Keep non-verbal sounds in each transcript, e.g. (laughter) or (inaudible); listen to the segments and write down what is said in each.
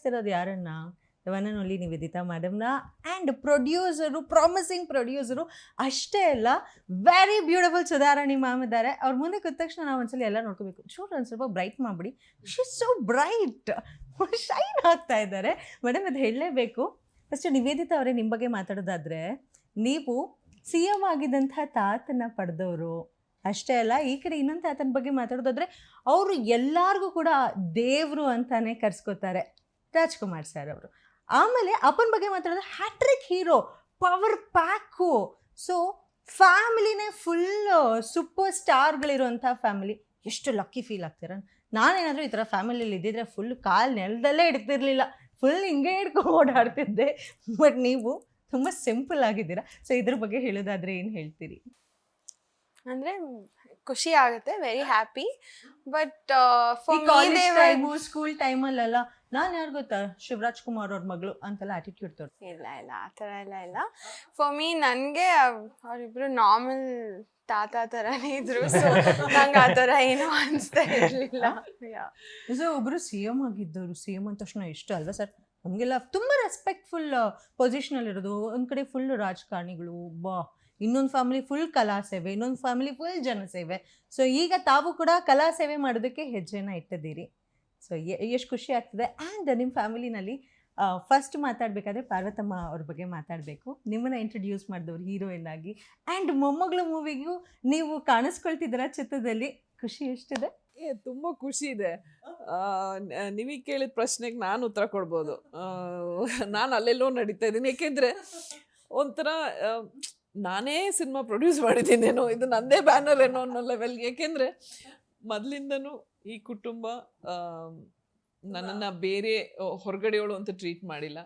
ಕಾಯಿಸ್ತಿರೋದು ಯಾರನ್ನ? One and only Nivedita ಮೇಡಮ್ನ and producer promising producer ಅಷ್ಟೇ ಅಲ್ಲ ವೆರಿ ಬ್ಯೂಟಿಫುಲ್ ಸುಧಾರಾಣಿ ಮ್ಯಾಮ್ ಇದ್ದಾರೆ. ಅವ್ರ ಮುಂದೆ ಕೂತ ತಕ್ಷಣ ನಾವು ಒಂದ್ಸಲ ಎಲ್ಲ ನೋಡ್ಕೋಬೇಕು. ಚೂರು ಒಂದು ಸ್ವಲ್ಪ ಬ್ರೈಟ್ ಮಾಡಿಬಿಡಿ ಶಿ ಸೊ ಬ್ರೈಟ್ ಶೈನ್ ಆಗ್ತಾ ಇದ್ದಾರೆ. ಮೇಡಮ್ ಅದು ಹೇಳಲೇಬೇಕು. ಫಸ್ಟ್ ನಿವೇದಿತಾ ಅವರೇ ನಿಮ್ಮ ಬಗ್ಗೆ ಮಾತಾಡೋದಾದ್ರೆ, ನೀವು ಸಿ ಎಂ ಆಗಿದ್ದಂಥ ತಾತನ ಪಡೆದವರು. ಅಷ್ಟೇ ಅಲ್ಲ, ಈ ಕಡೆ ಇನ್ನೊಂದು ತಾತನ ಬಗ್ಗೆ ಮಾತಾಡೋದಾದ್ರೆ, ಅವರು ಎಲ್ಲರಿಗೂ ಕೂಡ ದೇವರು ಅಂತಾನೆ ಕರ್ಸ್ಕೊತಾರೆ. ರಾಜ್ಕುಮಾರ್ ಸರ್ ಅವರು. ಆಮೇಲೆ ಅಪ್ಪನ ಬಗ್ಗೆ ಮಾತಾಡೋದು hattrick hero power pack. So ಫ್ಯಾಮಿಲಿನೇ full super ಸ್ಟಾರ್ಗಳಿರುವಂಥ ಫ್ಯಾಮಿಲಿ. ಎಷ್ಟು ಲಕ್ಕಿ ಫೀಲ್ ಆಗ್ತೀರ? ನಾನೇನಾದರೂ ಈ ಥರ ಫ್ಯಾಮಿಲಿಯಲ್ಲಿ ಇದ್ದಿದ್ರೆ ಫುಲ್ ಕಾಲು ನೆಲದಲ್ಲೇ ಇಡ್ತಿರ್ಲಿಲ್ಲ ಫುಲ್ ಹಿಂಗೆ ಹಿಡ್ಕೊಂಡು ಓಡಾಡ್ತಿದ್ದೆ. ಬಟ್ ನೀವು ತುಂಬ ಸಿಂಪಲ್ ಆಗಿದ್ದೀರಾ. ಸೊ ಇದ್ರ ಬಗ್ಗೆ ಹೇಳೋದಾದ್ರೆ ಏನು ಹೇಳ್ತೀರಿ? ಅಂದರೆ ಖುಷಿ ಆಗುತ್ತೆ ವೆರಿ ಹ್ಯಾಪಿ ಬಟ್ ಸ್ಕೂಲ್ ಟೈಮಲ್ಲೆಲ್ಲ ನಾನು ಯಾರು ಗೊತ್ತಾ? ಶಿವರಾಜ್ ಕುಮಾರ್ ಅವ್ರ ಮಗಳು ಅಂತೆಲ್ಲ ಆಟಿಟ್ಯೂಡ್ ತೋರ್ ಇಲ್ಲ ಇಲ್ಲ ಆ ಥರ ಎಲ್ಲ ಇಲ್ಲ. ಫಾರ್ ಮೀ ನನಗೆ ಅವರಿಬ್ರು ನಾರ್ಮಲ್ ತಾತ ಥರನೇ ಇದ್ರು ಸೊ ನಂಗೆ ಆ ಥರ ಏನೂ ಅನಿಸ್ತಾ ಇರಲಿಲ್ಲ. ಸೊ ಒಬ್ರು ಸಿ ಎಂ ಆಗಿದ್ದವರು ಸಿ ಎಂ ಅಂದ ತಕ್ಷಣ ಇಷ್ಟ ಅಲ್ವಾ ಸರ್ ನಮಗೆಲ್ಲ ತುಂಬ ರೆಸ್ಪೆಕ್ಟ್ಫುಲ್ ಪೊಸಿಷನಲ್ಲಿರೋದು ಒಂದು ಕಡೆ ಫುಲ್ ರಾಜಕಾರಣಿಗಳು ಬಾ. ಇನ್ನೊಂದು ಫ್ಯಾಮಿಲಿ ಫುಲ್ ಕಲಾ ಸೇವೆ ಇನ್ನೊಂದು ಫ್ಯಾಮಿಲಿ ಫುಲ್ ಜನಸೇವೆ ಸೊ ಈಗ ತಾವು ಕೂಡ ಕಲಾ ಸೇವೆ ಮಾಡೋದಕ್ಕೆ ಹೆಜ್ಜೆನ ಇಟ್ಟಿದ್ದೀರಿ. ಸೊ ಎಷ್ಟು ಖುಷಿ ಆಗ್ತದೆ ಆ್ಯಂಡ್ ನಿಮ್ಮ ಫ್ಯಾಮಿಲಿನಲ್ಲಿ ಫಸ್ಟ್ ಮಾತಾಡಬೇಕಾದ್ರೆ ಪಾರ್ವತಮ್ಮ ಅವ್ರ ಬಗ್ಗೆ ಮಾತಾಡಬೇಕು ನಿಮ್ಮನ್ನು ಇಂಟ್ರೊಡ್ಯೂಸ್ ಮಾಡಿದವ್ರು ಹೀರೋಯಿನ್ ಆಗಿ ಆ್ಯಂಡ್ ಮೊಮ್ಮಗಳ ಮೂವಿಗೂ ನೀವು ಕಾಣಿಸ್ಕೊಳ್ತಿದ್ದೀರ ಚಿತ್ರದಲ್ಲಿ ಖುಷಿ ಎಷ್ಟಿದೆ ತುಂಬ ಖುಷಿ ಇದೆ. ನಿಮಗೆ ಕೇಳಿದ ಪ್ರಶ್ನೆಗೆ ನಾನು ಉತ್ತರ ಕೊಡ್ಬೋದು. ನಾನು ಅಲ್ಲೆಲ್ಲೋ ನಡೀತಾ ಇದ್ದೀನಿ. ಏಕೆಂದರೆ ಒಂಥರ ನಾನೇ ಸಿನಿಮಾ ಪ್ರೊಡ್ಯೂಸ್ ಮಾಡಿದ್ದೀನೇನೋ, ಇದು ನಂದೇ ಬ್ಯಾನರ್ ಏನೋ ಅನ್ನೋ ಲೆವೆಲ್ಗೆ ಏಕೆಂದರೆ ಮೊದಲಿಂದನೂ ಈ ಕುಟುಂಬ ನನ್ನನ್ನು ಬೇರೆ ಹೊರಗಡೆಯವಳು ಅಂತ ಟ್ರೀಟ್ ಮಾಡಿಲ್ಲ.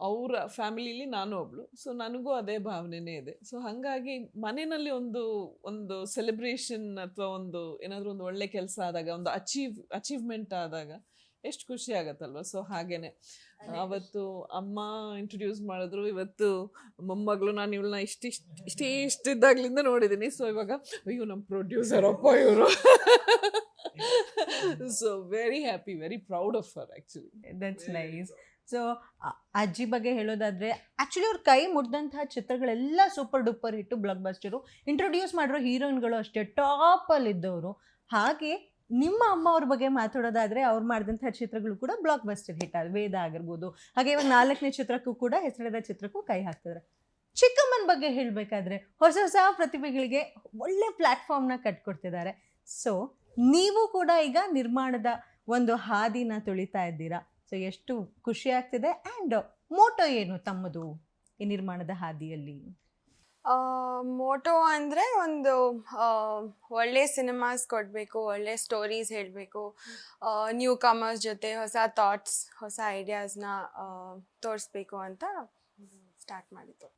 ಅವರ ಫ್ಯಾಮಿಲಿಲಿ ನಾನು ಒಬ್ಳು. ಸೊ ನನಗೂ ಅದೇ ಭಾವನೆನೇ ಇದೆ. ಸೊ ಹಾಗಾಗಿ ಮನೆಯಲ್ಲಿ ಒಂದು ಒಂದು ಸೆಲೆಬ್ರೇಷನ್ ಅಥವಾ ಒಂದು ಏನಾದರೂ ಒಂದು ಒಳ್ಳೆ ಕೆಲಸ ಆದಾಗ ಒಂದು ಅಚೀವ್ ಅಚೀವ್ಮೆಂಟ್ ಆದಾಗ ಎಷ್ಟು ಖುಷಿ ಆಗತ್ತಲ್ವ? ಸೊ ಹಾಗೇನೆ. ಅವತ್ತು ಅಮ್ಮ ಇಂಟ್ರೊಡ್ಯೂಸ್ ಮಾಡಿದ್ರು. ಇವತ್ತು ಮೊಮ್ಮಗಳು ನಾನು ಇವಳನ್ನ ಇಷ್ಟಿಷ್ಟು ಇಷ್ಟೇ ಇಷ್ಟಿದ್ದಾಗ್ಲಿಂದ ನೋಡಿದ್ದೀನಿ ಸೊ ಇವಾಗ ಅಯ್ಯೋ ನಮ್ಮ ಪ್ರೊಡ್ಯೂಸರ್ ಅಪ್ಪ ಇವರು. (laughs) So very happy very proud of her actually that's nice so ಅಜ್ಜಿ ಬಗ್ಗೆ ಹೇಳೋದಾದರೆ ಆ್ಯಕ್ಚುಲಿ ಅವ್ರ ಕೈ ಮುಟ್ಟಿದಂತಹ ಚಿತ್ರಗಳೆಲ್ಲ super duper hit blockbuster introduce ಮಾಡಿರೋ ಹೀರೋಯಿನ್ಗಳು ಅಷ್ಟೇ ಟಾಪಲ್ಲಿ ಇದ್ದವರು. ಹಾಗೆ ನಿಮ್ಮ ಅಮ್ಮ ಅವ್ರ ಬಗ್ಗೆ ಮಾತಾಡೋದಾದರೆ ಅವ್ರು ಮಾಡಿದಂಥ ಚಿತ್ರಗಳು ಕೂಡ ಬ್ಲಾಕ್ ಬಸ್ಟರ್ ಹಿಟ್ ಆದ ವೇದ ಆಗಿರ್ಬೋದು. ಹಾಗೆ ಇವಾಗ ನಾಲ್ಕನೇ ಚಿತ್ರಕ್ಕೂ ಕೂಡ ಹೆಸರಿದ ಚಿತ್ರಕ್ಕೂ ಕೈ ಹಾಕ್ತಿದ್ದಾರೆ ಚಿಕ್ಕಮ್ಮನ ಬಗ್ಗೆ ಹೇಳಬೇಕಾದ್ರೆ ಹೊಸ ಹೊಸ ಪ್ರತಿಭೆಗಳಿಗೆ ಒಳ್ಳೆ ಪ್ಲ್ಯಾಟ್ಫಾರ್ಮ್ನ ಕಟ್ಕೊಡ್ತಿದ್ದಾರೆ ಸೊ ನೀವು ಕೂಡ ಈಗ ನಿರ್ಮಾಣದ ಒಂದು ಹಾದಿನ ತುಳಿತಾ ಇದ್ದೀರಾ. ಸೊ ಎಷ್ಟು ಖುಷಿ ಆಗ್ತಿದೆ ಆ್ಯಂಡ್ ಮೋಟೋ ಏನು ತಮ್ಮದು ಈ ನಿರ್ಮಾಣದ ಹಾದಿಯಲ್ಲಿ? ಮೋಟೋ ಅಂದರೆ ಒಂದು ಒಳ್ಳೆ ಸಿನಿಮಾಸ್ ಕೊಡಬೇಕು ಒಳ್ಳೆ ಸ್ಟೋರೀಸ್ ಹೇಳಬೇಕು ನ್ಯೂ ಕಮರ್ಸ್ ಜೊತೆ ಹೊಸ ಥಾಟ್ಸ್ ಹೊಸ ಐಡಿಯಾಸ್ನ ತೋರಿಸ್ಬೇಕು ಅಂತ ಸ್ಟಾರ್ಟ್ ಮಾಡಿತ್ತು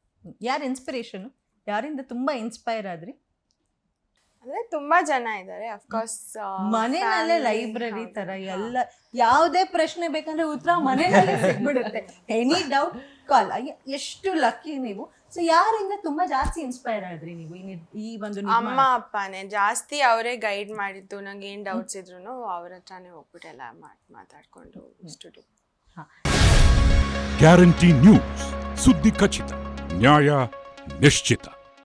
ಯಾರ ಇನ್ಸ್ಪಿರೇಷನು ಯಾರಿಂದ ತುಂಬ ಇನ್ಸ್ಪೈರ್ ಆದ್ರಿ? ಅಂದರೆ ತುಂಬಾ ಜನ ಇದ್ದಾರೆ ಅಫ್ಕೋರ್ಸ್ ಮನೆಯಲ್ಲೇ ಲೈಬ್ರರಿ ತರ ಎಲ್ಲ ಯಾವುದೇ ಪ್ರಶ್ನೆ ಬೇಕಂದ್ರೆ ಉತ್ತರ ಮನೆಯಲ್ಲೇ ಸಿಗ್ಬಿಡುತ್ತೆ. ಎನಿ ಡೌಟ್ ಕಾಲ್ ಎಷ್ಟು ಲಕ್ಕಿ ನೀವು. ಸೊ ಯಾರಿಂದ ತುಂಬಾ ಜಾಸ್ತಿ ಇನ್ಸ್ಪೈರ್ ಆದ್ರಿ ನೀವು ಈ ಒಂದು ಅಮ್ಮ ಅಪ್ಪನೇ ಜಾಸ್ತಿ ಅವರೇ ಗೈಡ್ ಮಾಡಿದ್ದು ನಂಗೆ ಏನ್ ಡೌಟ್ಸ್ ಇದ್ರು ಅವ್ರ ಹತ್ರನೇ ಹೋಗ್ಬಿಟ್ಟು ಎಲ್ಲ ಮಾತ್ ಮಾತಾಡ್ಕೊಂಡು ಸ್ಟುಡಿಯೋ ಗ್ಯಾರಂಟಿ ನ್ಯೂಸ್ ಸುದ್ದಿ ಖಚಿತ ನ್ಯಾಯ ನಿಶ್ಚಿತ.